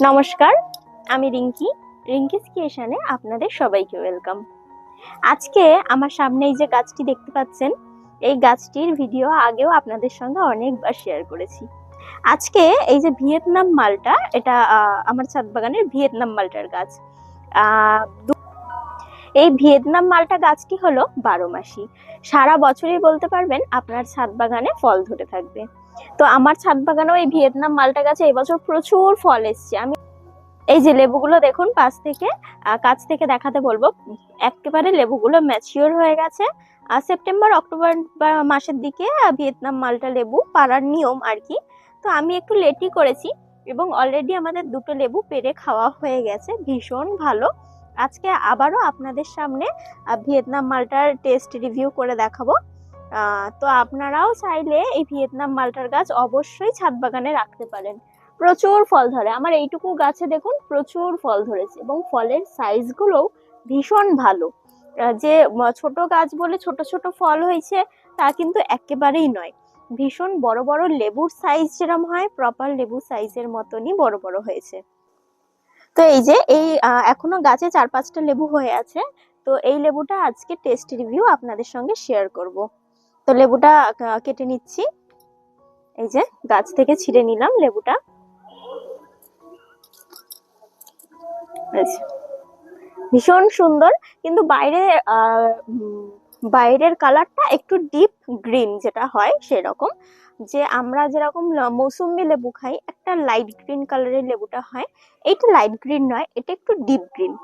নমস্কার, আমি রিঙ্কি। রিঙ্কিস ক্রিয়েশনে আপনাদের সবাইকে ওয়েলকাম। আজকে আমার সামনে এই যে গাছটি দেখতে পাচ্ছেন, এই গাছটির ভিডিও আগেও আপনাদের সঙ্গে অনেকবার শেয়ার করেছি। আজকে এই যে ভিয়েতনাম মালটা, এটা আমার ছাদ বাগানের ভিয়েতনাম মালটার গাছ। এই ভিয়েতনাম মালটা গাছটি হলো বারো মাসি। সারা বছরই বলতে পারবেন আপনার ছাদ বাগানে ফল ধরে থাকবে। তো আমার ছাদ বাগানেও এই ভিয়েতনাম মালটা গাছে এবছর প্রচুর ফল এসছে। আমি এই যে লেবুগুলো দেখুন, পাশ থেকে কাছ থেকে দেখাতে বলব। একেবারে লেবুগুলো ম্যাচিওর হয়ে গেছে। আর সেপ্টেম্বর, অক্টোবর মাসের দিকে ভিয়েতনাম মালটা লেবু পাড়ার নিয়ম আর কি। তো আমি একটু লেটই করেছি এবং অলরেডি আমাদের দুটো লেবু পেরে খাওয়া হয়ে গেছে। ভীষণ ভালো। আজকে আবারও আপনাদের সামনে ভিয়েতনাম মালটার টেস্ট রিভিউ করে দেখাবো। তো আপনারাও চাইলে এই ভিয়েতনাম মালটার গাছ অবশ্যই ছাদ বাগানে রাখতে পারেন। প্রচুর ফল ধরে। আমার এইটুকু গাছে দেখুন, প্রচুর ফল ধরেছে এবং ফলের সাইজগুলোও ভীষণ ভালো। যে ছোট গাছ বলে ছোট ছোট ফল হয়েছে, তা কিন্তু একেবারেই নয়। ভীষণ বড় বড় লেবুর সাইজ যেরকম হয় প্রপার লেবু সাইজের মতনই বড় বড় হয়েছে। তো এই যে, এই এখনও গাছে চার পাঁচটা লেবু হয়ে আছে। তো এই লেবুটা আজকে টেস্ট রিভিউ আপনাদের সঙ্গে শেয়ার করব। তো লেবুটা কেটে নিচ্ছি। এই যে, গাছ থেকে ছিঁড়ে নিলাম লেবুটা। ভীষণ সুন্দর, কিন্তু বাইরে বাইরের কালারটা একটু ডিপ গ্রিন যেটা হয় সেরকম। যে আমরা যেরকম মৌসুম্বি লেবু খাই, একটা লাইট গ্রিন কালারের লেবুটা হয়। এইটা লাইট গ্রিন নয়, এটা একটু ডিপ গ্রিন।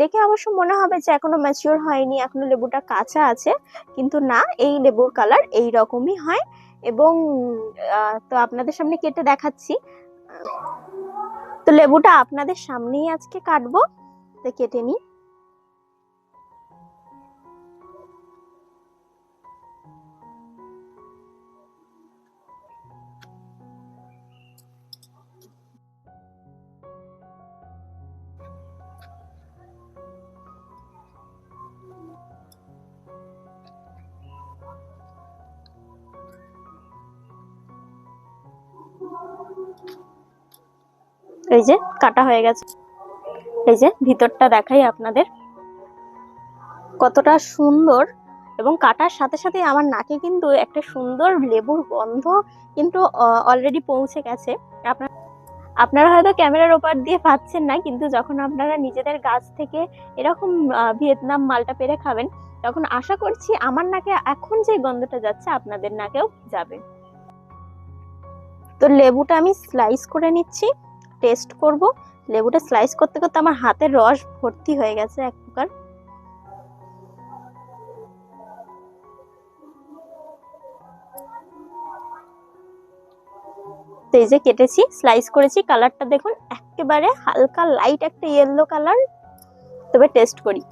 দেখে অবশ্য মনে হবে যে এখনও ম্যাচিওর হয়নি, এখনও লেবুটা কাঁচা আছে, কিন্তু না, এই লেবুর কালার এই রকমই হয়। এবং তো আপনাদের সামনে কেটে দেখাচ্ছি। তো লেবুটা আপনাদের সামনেই আজকে কাটবো। তো কেটে নিই। এই যে, কাটা হয়ে গেছে। এই যে, ভিতরটা দেখাই আপনাদের। কতটা সুন্দর এবং কাটার সাথে সাথে আমার নাকে কিন্তু একটা সুন্দর লেবুর গন্ধ কিন্তু অলরেডি পৌঁছে গেছে। আপনার, আপনারা হয়তো ক্যামেরার ওপার দিয়ে পাচ্ছেন না, কিন্তু যখন আপনারা নিজেদের গাছ থেকে এরকম ভিয়েতনাম মালটা পেরে খাবেন, তখন আশা করছি আমার নাকে এখন যে গন্ধটা যাচ্ছে, আপনাদের নাকেও যাবে। তো লেবুটা আমি স্লাইস করে নিচ্ছি টেস্ট করব। লেবুটা স্লাইস করতে করতে আমার হাতের রস ভর্তি হয়ে গেছে এক প্রকার। তো এই যে কেটেছি স্লাইস করেছি। কালারটা দেখুন, একেবারে হালকা লাইট একটা ইয়েলো কালার তবে টেস্ট করি।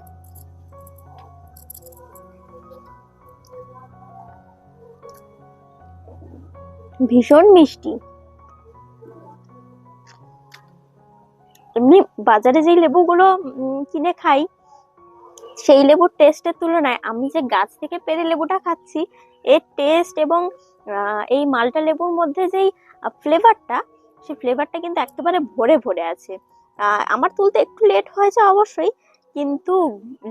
ভীষণ মিষ্টি। এমনি বাজারে যেই লেবুগুলো কিনে খাই, সেই লেবুর টেস্টের তুলনায় আমি যে গাছ থেকে পেরে লেবুটা খাচ্ছি, এর টেস্ট এবং এই মালটা লেবুর মধ্যে যেই ফ্লেভারটা সেই ফ্লেভারটা কিন্তু একেবারে ভরে ভরে আছে। আমার তুলতে একটু লেট হয়েছে অবশ্যই, কিন্তু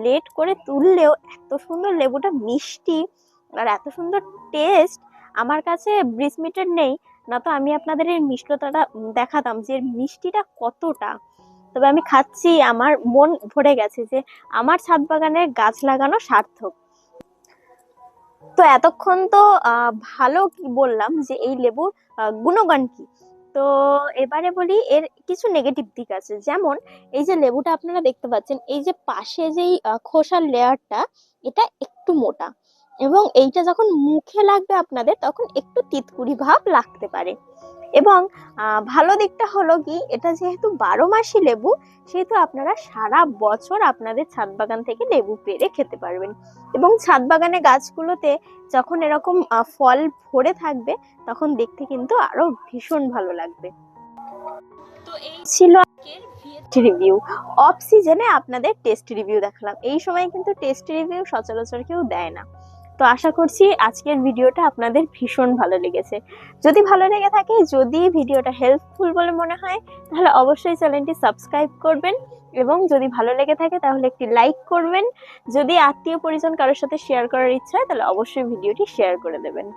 লেট করে তুললেও এত সুন্দর লেবুটা মিষ্টি, আর এত সুন্দর টেস্ট আমার কাছে ব্রিসমিটের নেই, না তো আমি আপনাদের এই মিষ্টতাটা দেখাতাম যে মিষ্টিটা কতটা। তবে আমি খাচ্ছি, আমার মন ভরে গেছে যে আমার ছাদ বাগানের গাছ লাগানো সার্থক। তো এতক্ষণ তো ভালো কি বললাম যে এই লেবুর গুণগান কি? তো এবারে বলি, এর কিছু নেগেটিভ দিক আছে। যেমন, এই যে লেবুটা আপনারা দেখতে পাচ্ছেন, এই যে পাশে যেই খোসার লেয়ারটা এটা একটু মোটা। এবং এইটা যখন মুখে লাগবে আপনাদের, তখন একটু তিতকুড়ি ভাব লাগতে পারে। এবং ভালো দিকটা হলো কি, এটা যেহেতু বারো মাসি লেবু, সেহেতু আপনারা সারা বছর আপনাদের ছাদ বাগান থেকে লেবু পেরে খেতে পারবেন। এবং ছাদ বাগানে গাছগুলোতে যখন এরকম ফল ভরে থাকবে, তখন দেখতে কিন্তু আরও ভীষণ ভালো লাগবে। তো এই ছিল রিভিউ অফ সিজনে আপনাদের টেস্ট রিভিউ দেখালাম। এই সময় কিন্তু টেস্ট রিভিউ সচরাচর কেউ দেয় না। তো আশা করছি আজকের ভিডিওটা আপনাদের ভীষণ ভালো লেগেছে। যদি ভালো লেগে থাকে, যদি ভিডিওটা হেল্পফুল বলে মনে হয়, তাহলে অবশ্যই চ্যানেলটি সাবস্ক্রাইব করবেন এবং যদি ভালো লেগে থাকে, তাহলে একটি লাইক করবেন। যদি আত্মীয় পরিজন কারোর সাথে শেয়ার করার ইচ্ছা হয়, তাহলে অবশ্যই ভিডিওটি শেয়ার করে দেবেন।